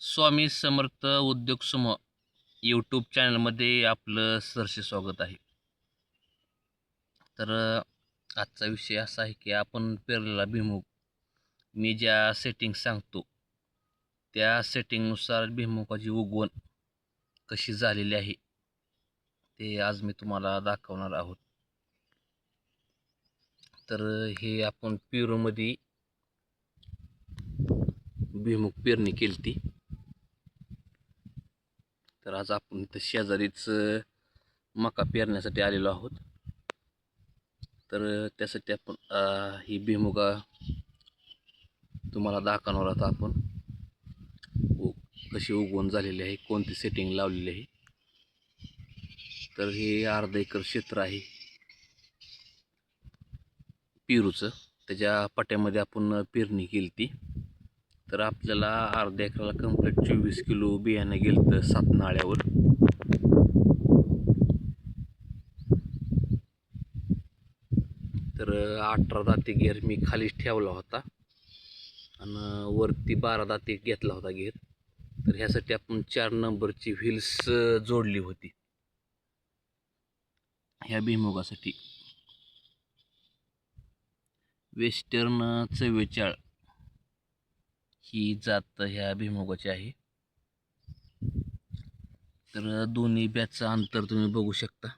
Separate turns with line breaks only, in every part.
स्वामी समर्थ उद्योग समूह यूट्यूब चॅनलमध्ये आपलं सरसे स्वागत आहे. तर आजचा विषय असा आहे की आपण पेरलेला भिमुग मी ज्या सेटिंग सांगतो त्या सेटिंगनुसार भिमुगाची उगवण कशी झालेली आहे ते आज मी तुम्हाला दाखवणार आहोत. तर हे आपण पेरूमध्ये भिमुग पेरणी केली ती आज आपण इथं शेजारीच मका पेरण्यासाठी आलेलो आहोत. तर त्यासाठी आपण ही भिमुगा तुम्हाला दाखवणार आहोत आपण. कशी उगवून झालेली आहे कोणती सेटिंग लावलेली आहे. तर हे अर्धा एकर क्षेत्र आहे. पेरूचं. त्याच्या पट्यामध्ये आपण पेरणी केली ती तर आपल्याला अर्ध्या एकराला कंप्लीट चोवीस किलो बियाणं गेलं तर सात नाळ्यावर. तर अठरा दाते गेअर मी खालीच ठेवला होता. आणि वरती बारा दाते घेतला होता गेअर तर ह्यासाठी आपण चार नंबरची व्हील्स जोडली होती. ह्या भिमुगासाठी. वेस्टर्न चव्वेचाळ. ही जात ह्या भिमुगाची आहे. तर दोन्ही बॅचचं अंतर तुम्ही बघू शकता.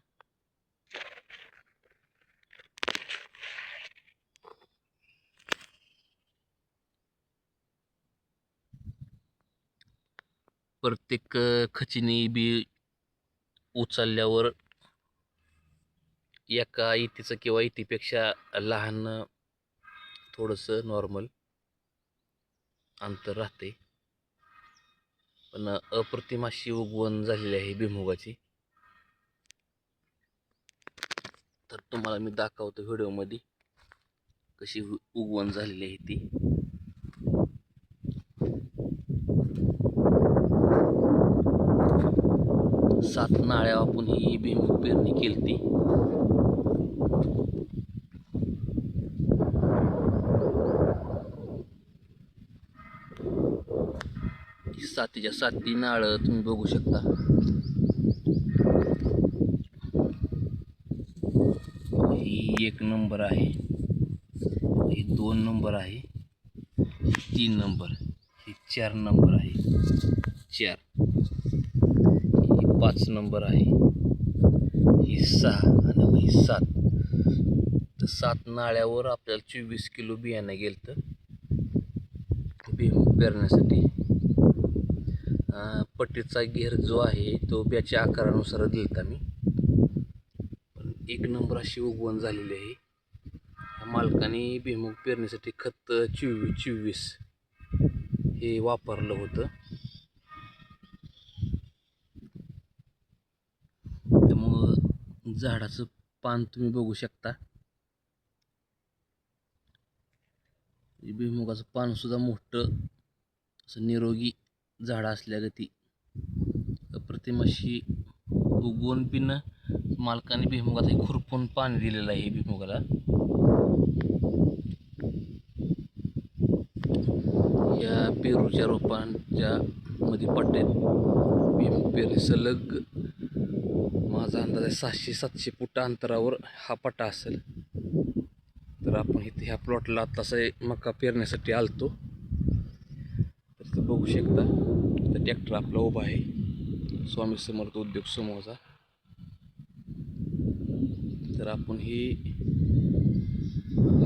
प्रत्येक अ, खचिनी बी उचलल्यावर एका इतीचं किंवा इतीपेक्षा लहान थोडंसं नॉर्मल अंतर राहते. पण अप्रतिम अशी उगवण झालेली आहे भीमुगाची तर तुम्हाला मी दाखवतो व्हिडिओमध्ये कशी उ- उगवण झालेली आहे ती. सात नाळ्या आपण ही भीमुख पेरणी केली ती. सातीच्या साती नाळ तुम्ही बघू शकता. ही एक नंबर आहे. ही दोन नंबर आहे. तीन नंबर. ही चार नंबर आहे. चार. ही पाच नंबर आहे. ही सहा आणि ही सात. तर सात नाळ्यावर आपल्याला चोवीस किलो बियाणं गेलं तर भुईमूग पेरण्यासाठी. पट्टीचा घेर जो आहे तो ब्याच्या आकारानुसार दिलता मी. पण एक नंबर अशी उगवण झालेली आहे. मालकाने भुईमूग पेरणीसाठी खत चोवीस चोवीस हे वापरलं होतं. त्यामुळं झाडाचं पान तुम्ही बघू शकता. भुईमुगाचं पानसुद्धा मोठं असं निरोगी झाडं असल्यागती अप्रतिम अशी उगवून पिन मालकाने भुईमुगात खुरपून पाणी दिलेलं आहे भुईमुगाला या पेरूच्या रोपांच्या मध्ये पट्ट्यात भुईमुग पेरू सलग माझा अंदाज आहे सहाशे सातशे फूट अंतरावर हा पट्टा असेल. तर आपण इथे ह्या प्लॉटला तसं मका पेरण्यासाठी आलतो. बघू शकता. तर ट्रॅक्टर आपला उभा आहे. स्वामी समर्थ उद्योग समूहाचा. तर आपण ही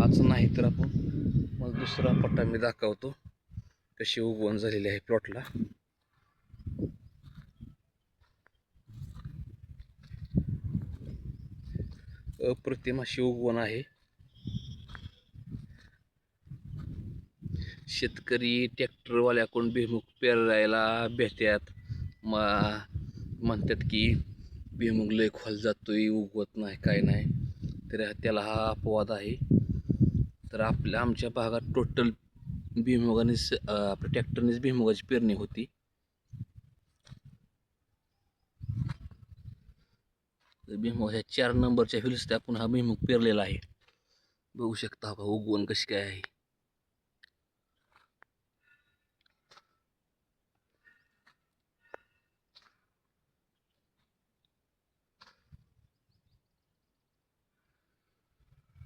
हाच नाही तर आपण मग दुसरा पट्टा मी दाखवतो. कशी उगवण झालेली आहे प्लॉटला. अप्रतिम अशी उगवण आहे. शेतकरी ट्रॅक्टरवाल्याकडून भुईमुग पेरायला भेटतात. म म्हणतात की भुईमुग लय खोल जातोय उगवत नाही काय नाही. तर त्याला हा अपवाद आहे. तर आपल्या आमच्या भागात टोटल भुईमुगानेच आपल्या ट्रॅक्टरनेच भुईमुगाची पेरणी होती. तर भुईमुग ह्या चार नंबरच्या हिल्स आपण हा भुईमुग पेरलेला आहे. बघू शकता भाऊ उगवण कशी काय आहे.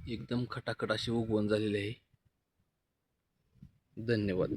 एकदम खटाखट अशी उगवण झालेली आहे. धन्यवाद.